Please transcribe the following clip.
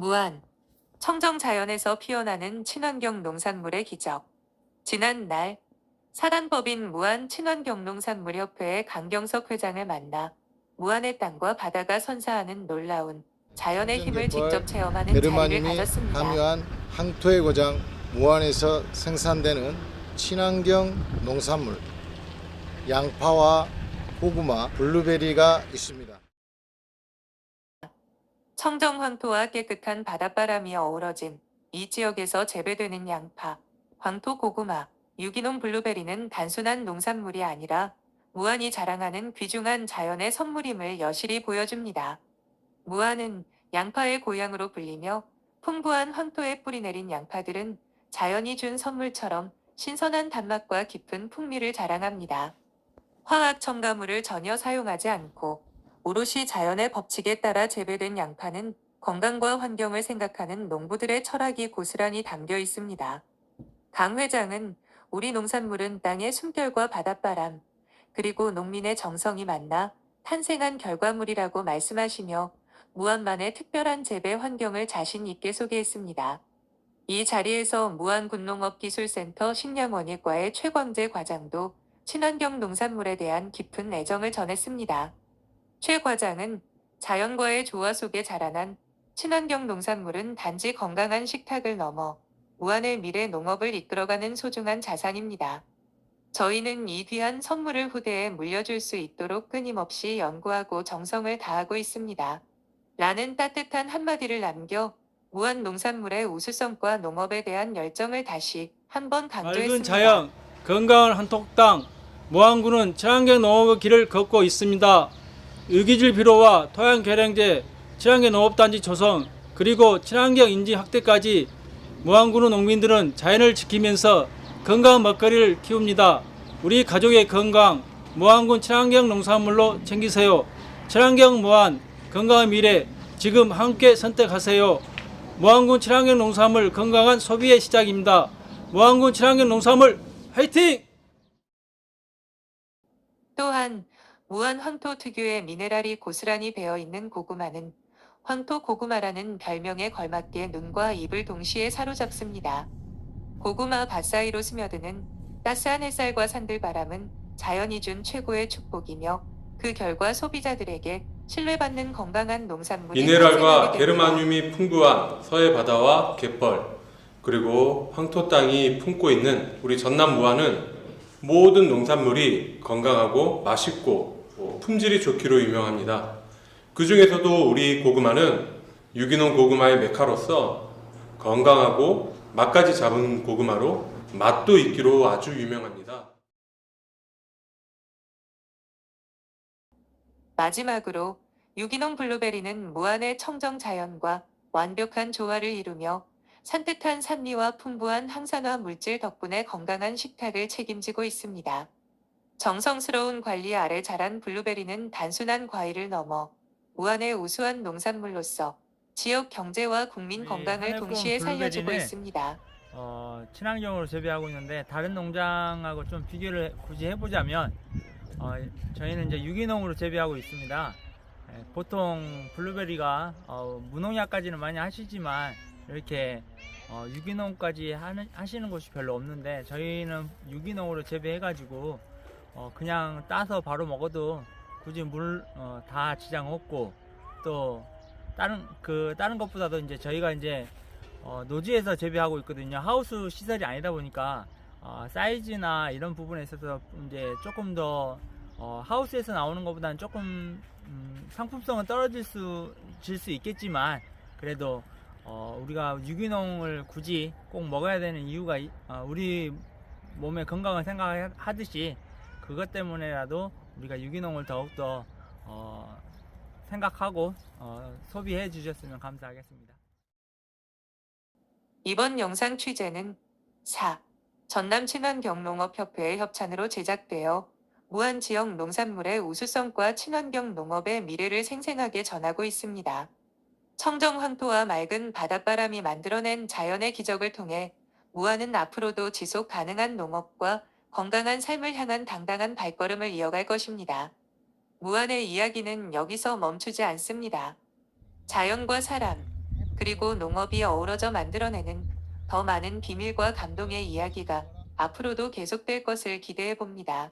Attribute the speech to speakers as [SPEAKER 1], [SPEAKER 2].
[SPEAKER 1] 무안, 청정 자연에서 피어나는 친환경 농산물의 기적. 지난 날 사단법인 무안 친환경 농산물협회의 강경석 회장을 만나 무안의 땅과 바다가 선사하는 놀라운 자연의 힘을 직접 체험하는 자리를 가졌습니다.
[SPEAKER 2] 함유한 항토의 고장 무안에서 생산되는 친환경 농산물 양파와 고구마, 블루베리가 있습니다.
[SPEAKER 1] 청정 황토와 깨끗한 바닷바람이 어우러진 이 지역에서 재배되는 양파, 황토 고구마, 유기농 블루베리는 단순한 농산물이 아니라 무안이 자랑하는 귀중한 자연의 선물임을 여실히 보여줍니다. 무안은 양파의 고향으로 불리며 풍부한 황토에 뿌리내린 양파들은 자연이 준 선물처럼 신선한 단맛과 깊은 풍미를 자랑합니다. 화학 첨가물을 전혀 사용하지 않고 오롯이 자연의 법칙에 따라 재배된 양파는 건강과 환경을 생각하는 농부들의 철학이 고스란히 담겨 있습니다. 강 회장은 우리 농산물은 땅의 숨결과 바닷바람, 그리고 농민의 정성이 만나 탄생한 결과물이라고 말씀하시며 무안만의 특별한 재배 환경을 자신 있게 소개했습니다. 이 자리에서 무안군농업기술센터 식량원예과의 최광재 과장도 친환경 농산물에 대한 깊은 애정을 전했습니다. 최 과장은 자연과의 조화 속에 자라난 친환경 농산물은 단지 건강한 식탁을 넘어 무한의 미래 농업을 이끌어가는 소중한 자산입니다. 저희는 이 귀한 선물을 후대에 물려줄 수 있도록 끊임없이 연구하고 정성을 다하고 있습니다. 라는 따뜻한 한마디를 남겨 무한 농산물의 우수성과 농업에 대한 열정을 다시 한번 강조했습니다.
[SPEAKER 3] 맑은 자연, 건강한 한톡 땅, 무안군은 친환경 농업의 길을 걷고 있습니다. 유기질 비료와 토양 계량제, 친환경 농업단지 조성, 그리고 친환경 인지 확대까지 무안군의 농민들은 자연을 지키면서 건강한 먹거리를 키웁니다. 우리 가족의 건강, 무안군 친환경 농산물로 챙기세요. 친환경 무안, 건강한 미래, 지금 함께 선택하세요. 무안군 친환경 농산물 건강한 소비의 시작입니다. 무안군 친환경 농산물 화이팅!
[SPEAKER 1] 또한 무한 황토 특유의 미네랄이 고스란히 배어 있는 고구마는 황토 고구마라는 별명에 걸맞게 눈과 입을 동시에 사로잡습니다. 고구마 밭 사이로 스며드는 따스한 햇살과 산들바람은 자연이 준 최고의 축복이며 그 결과 소비자들에게 신뢰받는 건강한 농산물이
[SPEAKER 4] 미네랄과. 게르마늄이 풍부한 서해 바다와 갯벌 그리고 황토 땅이 품고 있는 우리 전남 무안은 모든 농산물이 건강하고 맛있고 품질이 좋기로 유명합니다. 그 중에서도 우리 고구마는 유기농 고구마의 메카로서 건강하고 맛까지 잡은 고구마로 맛도 있기로 아주 유명합니다.
[SPEAKER 1] 마지막으로 유기농 블루베리는 무한의 청정 자연과 완벽한 조화를 이루며 산뜻한 산미와 풍부한 항산화 물질 덕분에 건강한 식탁을 책임지고 있습니다. 정성스러운 관리 아래 자란 블루베리는 단순한 과일을 넘어 무한의 우수한 농산물로서 지역 경제와 국민
[SPEAKER 5] 우리
[SPEAKER 1] 건강을 동시에 살려주고
[SPEAKER 5] 블루베리는
[SPEAKER 1] 있습니다.
[SPEAKER 5] 어, 친환경으로 재배하고 있는데 다른 농장하고 좀 비교를 굳이 해보자면 어, 저희는 이제 유기농으로 재배하고 있습니다. 예, 보통 블루베리가 어, 무농약까지는 많이 하시지만 이렇게 어, 유기농까지 하는, 하시는 곳이 별로 없는데 저희는 유기농으로 재배해가지고 어, 그냥 따서 바로 먹어도 굳이 물다 지장 없고 또 다른 그 다른 것보다도 이제 저희가 이제 어, 노지에서 재배하고 있거든요. 하우스 시설이 아니다 보니까 어, 사이즈나 이런 부분에 있어서 이제 조금 더 어, 하우스에서 나오는 것보다는 조금 음, 상품성은 떨어질 수, 질 수 있겠지만 그래도 어, 우리가 유기농을 굳이 꼭 먹어야 되는 이유가 이- 어, 우리 몸의 건강을 생각하듯이 그것 때문에라도 우리가 유기농을 더욱더 어, 생각하고 어, 소비해 주셨으면 감사하겠습니다.
[SPEAKER 1] 이번 영상 취재는 4. 전남 친환 경농업협회의 협찬으로 제작되어 무한 지역 농산물의 우수성과 친환경 농업의 미래를 생생하게 전하고 있습니다. 청정 황토와 맑은 바닷바람이 만들어낸 자연의 기적을 통해 무안은 앞으로도 지속 가능한 농업과 건강한 삶을 향한 당당한 발걸음을 이어갈 것입니다. 무안의 이야기는 여기서 멈추지 않습니다. 자연과 사람, 그리고 농업이 어우러져 만들어내는 더 많은 비밀과 감동의 이야기가 앞으로도 계속될 것을 기대해 봅니다.